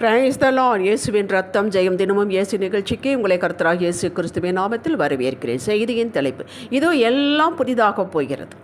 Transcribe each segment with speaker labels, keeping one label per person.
Speaker 1: பிரைஸ்தலான் இயேசுவின் ரத்தம் ஜெயம் தினமும் இயேசு நிகழ்ச்சிக்கு உங்களை கருத்தராக இயேசு கிறிஸ்துவின் நாமத்தில் வரவேற்கிறேன். செய்தியின் தலைப்பு இதோ எல்லாம் புதிதாக போகிறது.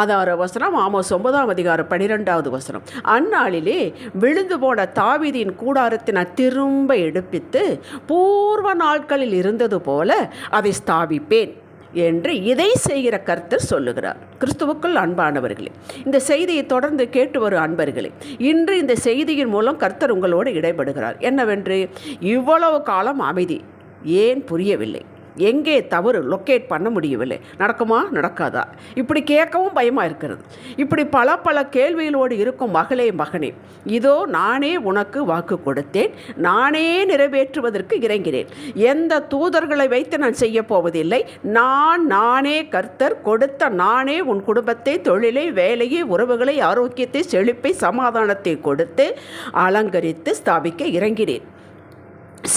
Speaker 1: ஆதார வசனம் ஆமோஸ் ஒன்பதாம் அதிகாரம் பனிரெண்டாவது வசனம். அந்நாளிலே விழுந்து போன தாவிதியின் கூடாரத்தினை திரும்ப எடுப்பித்து பூர்வ நாட்களில் இருந்தது போல அதை ஸ்தாபிப்பேன். என்று இதை செய்கிற கர்த்தர் சொல்லுகிறார். கிறிஸ்துவுக்குள் அன்பானவர்களே இந்த செய்தியை தொடர்ந்து கேட்டு வரும் அன்பர்களே இன்று இந்த செய்தியின் மூலம் கர்த்தர் உங்களோடு இடைபடுகிறார். என்னவென்று? இவ்வளவு காலம் அமைதி. ஏன் புரியவில்லை? எங்கே தவறு லொக்கேட் பண்ண முடியவில்லை. நடக்குமா? நடக்காதா? இப்படி கேட்கவும் பயமாக இருக்கிறது. இப்படி பல பல கேள்விகளோடு இருக்கும் மகளே மகனே இதோ நானே உனக்கு வாக்கு கொடுத்தேன். நானே நிறைவேற்றுவதற்கு இறங்கினேன். எந்த தூதர்களை வைத்து நான் செய்ய போவதில்லை. நான் நானே கர்த்தர் கொடுத்த நானே உன் குடும்பத்தை தொழிலை வேலையை உறவுகளை ஆரோக்கியத்தை செழிப்பை சமாதானத்தை கொடுத்து அலங்கரித்து ஸ்தாபிக்க இறங்கினேன்.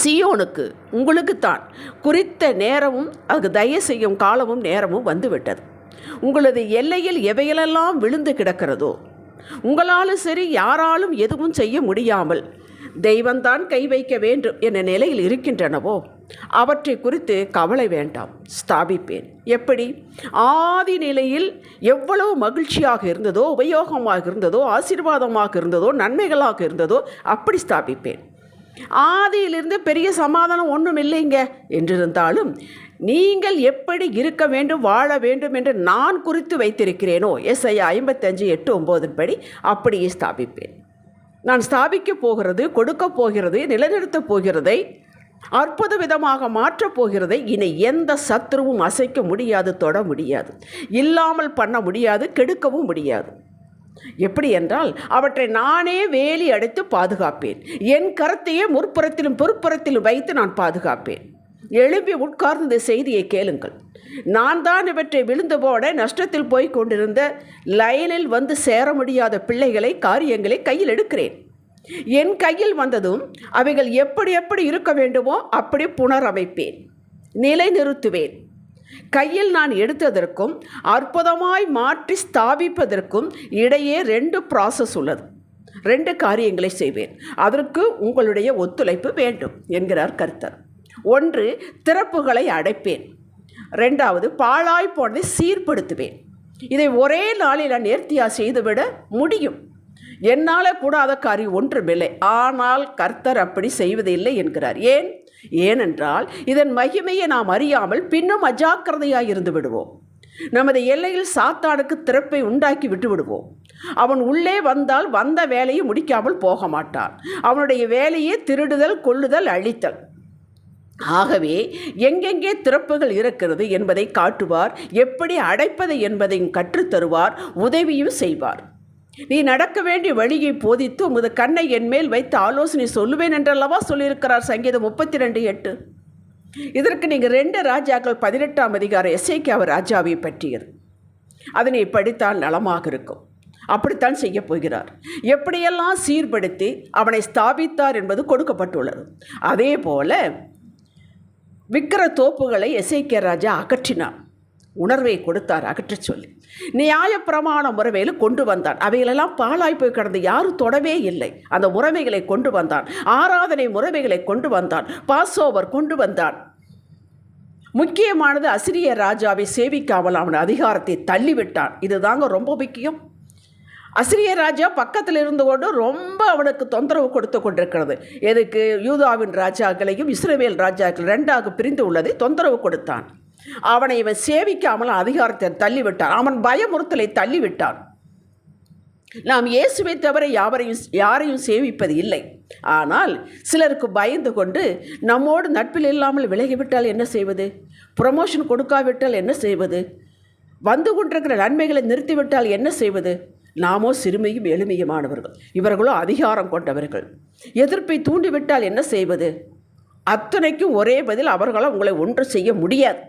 Speaker 1: சியோனுக்கு உங்களுக்குத்தான். குறித்த நேரமும் அது தயவு செய்யும் காலமும் நேரமும் வந்துவிட்டது. உங்களது எல்லையில் எவைகளெல்லாம் விழுந்து கிடக்கிறதோ உங்களாலும் சரி யாராலும் எதுவும் செய்ய முடியாமல் தெய்வந்தான் கை வைக்க வேண்டும் என்ற நிலையில் இருக்கின்றனவோ அவற்றை குறித்து கவலை வேண்டாம் ஸ்தாபிப்பேன். எப்படி? ஆதி நிலையில் எவ்வளவு மகிழ்ச்சியாக இருந்ததோ உபயோகமாக இருந்ததோ ஆசீர்வாதமாக இருந்ததோ நன்மைகளாக இருந்ததோ அப்படி ஸ்தாபிப்பேன். ஆதியிலிருந்து பெரிய சமாதானம் ஒன்றும் இல்லைங்க. என்றிருந்தாலும் நீங்கள் எப்படி இருக்க வேண்டும் வாழ வேண்டும் என்று நான் குறித்து வைத்திருக்கிறேனோ? எஸ் ஐயா ஐம்பத்தஞ்சு எட்டு ஒம்போதின் படி அப்படியே ஸ்தாபிப்பேன். நான் ஸ்தாபிக்கப் போகிறது கொடுக்கப் போகிறது நிலைநிறுத்தப் போகிறதை அற்புத விதமாக மாற்றப் போகிறதை இனி எந்த சத்துருவும் அசைக்க முடியாது தொட முடியாது. இல்லாமல் பண்ண முடியாது கெடுக்கவும் முடியாது. எப்படி என்றால் அவற்றை நானே வேலி அடைத்து பாதுகாப்பேன். என் கரத்தையே முற்புறத்திலும் பொறுப்புறத்திலும் வைத்து நான் பாதுகாப்பேன். எழுப்பி உட்கார்ந்த இந்த செய்தியை கேளுங்கள். நான் தான் இவற்றை விழுந்து போட நஷ்டத்தில் போய் கொண்டிருந்த லைனில் வந்து சேர முடியாத பிள்ளைகளை காரியங்களை கையில் எடுக்கிறேன். என் கையில் வந்ததும் அவைகள் எப்படி எப்படி இருக்க வேண்டுமோ அப்படி புனரமைப்பேன். நிலைநிறுத்துவேன். கையில் நான் எடுத்ததற்கும் அற்புதமாய் மாற்றி ஸ்தாபிப்பதற்கும் இடையே ரெண்டு ப்ராசஸ் உள்ளது. ரெண்டு காரியங்களை செய்வேன். அதற்கு உங்களுடைய ஒத்துழைப்பு வேண்டும் என்கிறார் கர்த்தர். ஒன்று திறப்புகளை அடைப்பேன். ரெண்டாவது பாழாய் போனதை சீர்படுத்துவேன். இதை ஒரே நாளில் நான் நேர்த்தியாக செய்துவிட முடியும். என்னால் கூடாத காரியம் ஒன்றுமில்லை. ஆனால் கர்த்தர் அப்படி செய்வதில்லை என்கிறார். ஏன்? ஏனென்றால் இதன் மகிமையை நாம் அறியாமல் பின்னும் அஜாக்கிரதையாக இருந்து விடுவோம். நமது எல்லையில் சாத்தானுக்கு திறப்பை உண்டாக்கி விட்டு விடுவோம். அவன் உள்ளே வந்தால் வந்த வேலையை முடிக்காமல் போக மாட்டான். அவனுடைய வேலையே திருடுதல் கொள்ளுதல் அழித்தல். ஆகவே எங்கெங்கே திறப்புகள் இருக்கிறது என்பதை காட்டுவார் எப்படி அடைப்பது என்பதையும் கற்றுத்தருவார் உதவியும் செய்வார். நீ நடக்க வேண்டிய வழியை போதித்து உமது கண்ணை என் மேல் வைத்து ஆலோசனை சொல்லுவேன் என்றல்லவா சொல்லியிருக்கிறார் சங்கீதம் முப்பத்தி ரெண்டு எட்டு. இதற்கு நீங்கள் ரெண்டு ராஜாக்கள் பதினெட்டாம் அதிகாரம் எஸ்ஐக்காவ ராஜாவை பற்றியது. அதனை படித்தால் நலமாக இருக்கும். அப்படித்தான் செய்ய போகிறார். எப்படியெல்லாம் சீர்படுத்தி அவனை ஸ்தாபித்தார் என்பது கொடுக்கப்பட்டுள்ளது. அதே போல விக்கிர தோப்புகளை எஸ்ஐகே ராஜா அகற்றினார். உணர்வை கொடுத்தார் அகற்றச் சொல்லி. நியாயப்பிரமாண முறைமையில் கொண்டு வந்தான். அவைகளெல்லாம் பாழாய் போய் கடந்து யாரும் தொடவே இல்லை. அந்த முறைமைகளை கொண்டு வந்தான். ஆராதனை முறைமைகளை கொண்டு வந்தான். பாசோவர் கொண்டு வந்தான். முக்கியமானது அசிரிய ராஜாவை சேவிக்காமல் அவன் அதிகாரத்தை தள்ளிவிட்டான். இதுதாங்க ரொம்ப முக்கியம். அசிரிய ராஜா பக்கத்தில் இருந்து கொண்டு ரொம்ப அவனுக்கு தொந்தரவு கொடுத்து கொண்டிருக்கிறது. எதுக்கு? யூதாவின் ராஜாக்களையும் இஸ்ரேவேல் ராஜாக்கள் ரெண்டாக பிரிந்து உள்ளதை தொந்தரவு கொடுத்தான். அவனை இவன் சேவிக்காமல் அதிகாரத்தை தள்ளிவிட்டான். அவன் பயமுறுத்தலை தள்ளிவிட்டான். நாம் இயேசுவை தவிர யாவரையும் யாரையும் சேவிப்பது இல்லை. ஆனால் சிலருக்கு பயந்து கொண்டு நம்மோடு நட்பில் இல்லாமல் விலகிவிட்டால் என்ன செய்வது? ப்ரமோஷன் கொடுக்காவிட்டால் என்ன செய்வது? வந்து கொண்டிருக்கிற நன்மைகளை நிறுத்திவிட்டால் என்ன செய்வது? நாமோ சிறுமியும் எளிமையுமானவர்கள். இவர்களோ அதிகாரம் கொண்டவர்கள். எதிர்ப்பை தூண்டிவிட்டால் என்ன செய்வது? அத்தனைக்கும் ஒரே பதில் அவர்களால் உங்களை ஒன்று செய்ய முடியாது.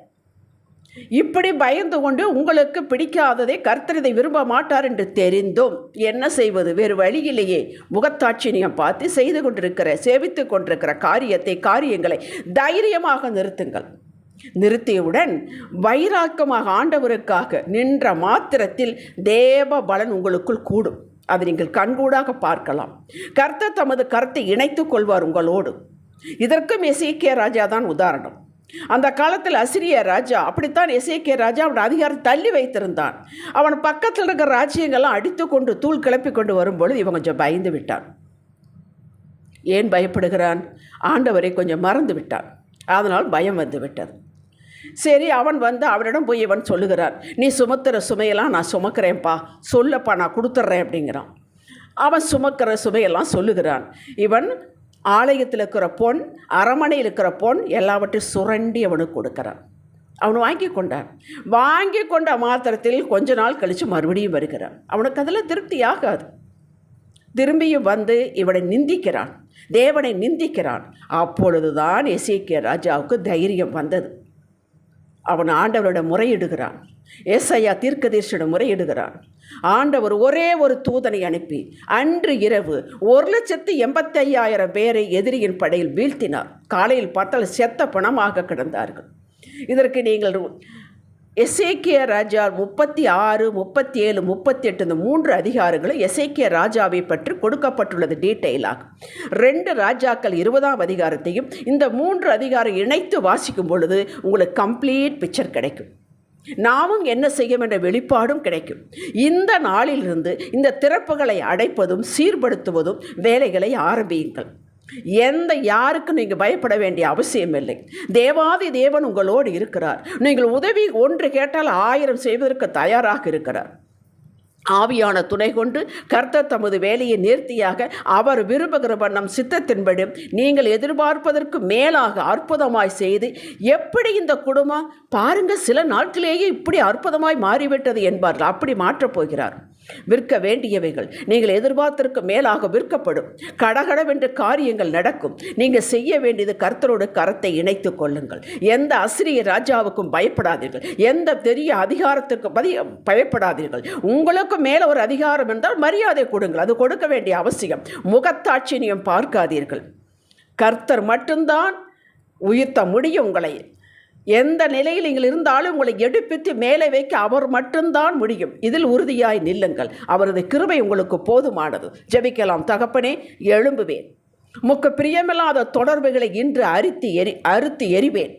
Speaker 1: இப்படி பயந்து கொண்டு உங்களுக்கு பிடிக்காததை கர்த்தர் இதை விரும்ப மாட்டார் என்று தெரிந்தும் என்ன செய்வது? வேறு வழியிலேயே முகத்தாட்சினியம் பார்த்து செய்து கொண்டிருக்கிற சேவித்து கொண்டிருக்கிற காரியத்தை காரியங்களை தைரியமாக நிறுத்துங்கள். நிறுத்தியவுடன் வைராக்கமாக ஆண்டவருக்காக நின்ற மாத்திரத்தில் தேவ பலன் உங்களுக்குள் கூடும். அதை நீங்கள் கண்கூடாக பார்க்கலாம். கர்த்தர் தமது கருத்தை இணைத்துக் கொள்வார் உங்களோடு. இதற்கும் எசேக்கியா ராஜா தான் உதாரணம். அந்த காலத்தில் அசிரிய ராஜா அப்படித்தான் இசைக்கிய ராஜா அவன் அதிகாரம் தள்ளி வைத்திருந்தான். அவன் பக்கத்தில் இருக்கிற ராஜ்யங்கள்லாம் அடித்து கொண்டு தூள் கிளப்பி கொண்டு வரும்பொழுது இவன் கொஞ்சம் பயந்து விட்டான். ஏன் பயப்படுகிறான்? ஆண்டவரை கொஞ்சம் மறந்து விட்டான். அதனால் பயம் வந்து விட்டது. சரி அவன் வந்து அவனிடம் போய் இவன் சொல்லுகிறான் நீ சுமத்துற சுமையெல்லாம் நான் சுமக்கிறேன்ப்பா. சொல்லப்பா நான் கொடுத்துட்றேன் அப்படிங்கிறான். அவன் சுமக்கிற சுமையெல்லாம் சொல்லுகிறான். இவன் ஆலயத்தில் இருக்கிற பொன் அரமனையில் இருக்கிற பொன் எல்லாவற்றையும் சுரண்டி அவனுக்கு கொடுக்குறான். அவன் வாங்கி கொண்டான். வாங்கி கொண்ட மாத்திரத்தில் கொஞ்ச நாள் கழித்து மறுபடியும் வருகிறான். அவனுக்கு அதில் திருப்தி ஆகாது. திரும்பியும் வந்து இவனை நிந்திக்கிறான். தேவனை நிந்திக்கிறான். அப்பொழுதுதான் எசேக்கிய ராஜாவுக்கு தைரியம் வந்தது. அவன் ஆண்டவரோட முறையிடுகிறான். ஏசையா தீர்க்கதீர்ஷிடம் முறையிடுகிறான். ஆண்டவர் ஒரே ஒரு தூதனை அனுப்பி அன்று இரவு ஒரு லட்சத்து எண்பத்தையாயிரம் பேரை எதிரியின் படையில் வீழ்த்தினார். காலையில் பார்த்தால் செத்த பணமாக கிடந்தார்கள். இதற்கு நீங்கள் எசேக்கிய ராஜா முப்பத்தி ஆறு முப்பத்தி ஏழு முப்பத்தி எட்டு இந்த மூன்று அதிகாரங்களும் எசேக்கிய ராஜாவை பற்றி கொடுக்கப்பட்டுள்ளது டீட்டெயிலாக ரெண்டு ராஜாக்கள் இருபதாம் அதிகாரத்தையும் இந்த மூன்று அதிகாரம் இணைத்து வாசிக்கும் பொழுது உங்களுக்கு கம்ப்ளீட் பிக்சர் கிடைக்கும். நாமும் என்ன செய்யும் என்ற வெளிப்பாடும் கிடைக்கும். இந்த நாளிலிருந்து இந்த திறப்புகளை அடைப்பதும் சீர்படுத்துவதும் வேலைகளை ஆரம்பியுங்கள். எந்த யாருக்கும் நீங்கள் பயப்பட வேண்டிய அவசியம் இல்லை. தேவாதி தேவன் உங்களோடு இருக்கிறார். நீங்கள் உதவி ஒன்று கேட்டால் ஆயிரம் செய்வதற்கு தயாராக இருக்கிறார். ஆவியான துணை கொண்டு கர்த்தர் தமது வேலையை நேர்த்தியாக அவர் விரும்புகிற வண்ணம் சித்தத்தின்படி நீங்கள் எதிர்பார்ப்பதற்கு மேலாக அற்புதமாய் செய்து எப்படி இந்த குடும்பம்? பாருங்க சில நாட்களேயே இப்படி அற்புதமாய் மாறிவிட்டது என்பார்கள். அப்படி மாற்றப் போகிறார். விற்க வேண்டியவைகள். நீங்கள் எதிர்பார்த்திருக்கும் மேலாக விற்கப்படும். கடகடவென்று காரியங்கள் நடக்கும். நீங்கள் செய்ய வேண்டியது கர்த்தரோடு கரத்தை இணைத்துக் கொள்ளுங்கள். எந்த அசிரிய ராஜாவுக்கும் பயப்படாதீர்கள். எந்த பெரிய அதிகாரத்திற்கும் பதி பயப்படாதீர்கள். உங்களுக்கு மேலே ஒரு அதிகாரம் என்றால் மரியாதை கொடுங்கள். அது கொடுக்க வேண்டிய அவசியம். முகத்தாட்சியம் பார்க்காதீர்கள். கர்த்தர் மட்டும்தான் உயிர்த்த முடியும் உங்களை. எந்த நிலையில் நீங்கள் இருந்தாலும் உங்களை எடுப்பித்து மேலே வைக்க அவர் மட்டும்தான் முடியும். இதில் உறுதியாய் நில்லுங்கள். அவரது கிருபை உங்களுக்கு போதுமானது. ஜெபிக்கலாம் தகப்பனே எழும்புவேன். முக்கு பிரியமில்லாத தொடர்புகளை இன்று அறுத்து எரி அறுத்து எறிவேன்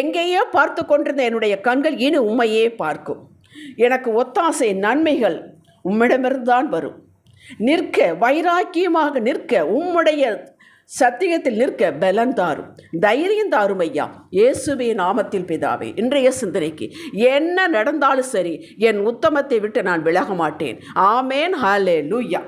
Speaker 1: எங்கேயோ பார்த்து கொண்டிருந்த என்னுடைய கண்கள் இனி உண்மையே பார்க்கும். எனக்கு ஒத்தாசை நன்மைகள் உம்மிடமிருந்து தான் வரும். நிற்க வைராக்கியமாக நிற்க உம்முடைய சத்தியத்தில் நிற்க பலன் தாரும். தைரியம் தாரும் ஐயா. இயேசுவே நாமத்தில் பிதாவே இன்றைய சிந்தனைக்கு என்ன நடந்தாலும் சரி என் உத்தமத்தை விட்டு நான் விலக மாட்டேன். ஆமேன் ஹாலே லூயா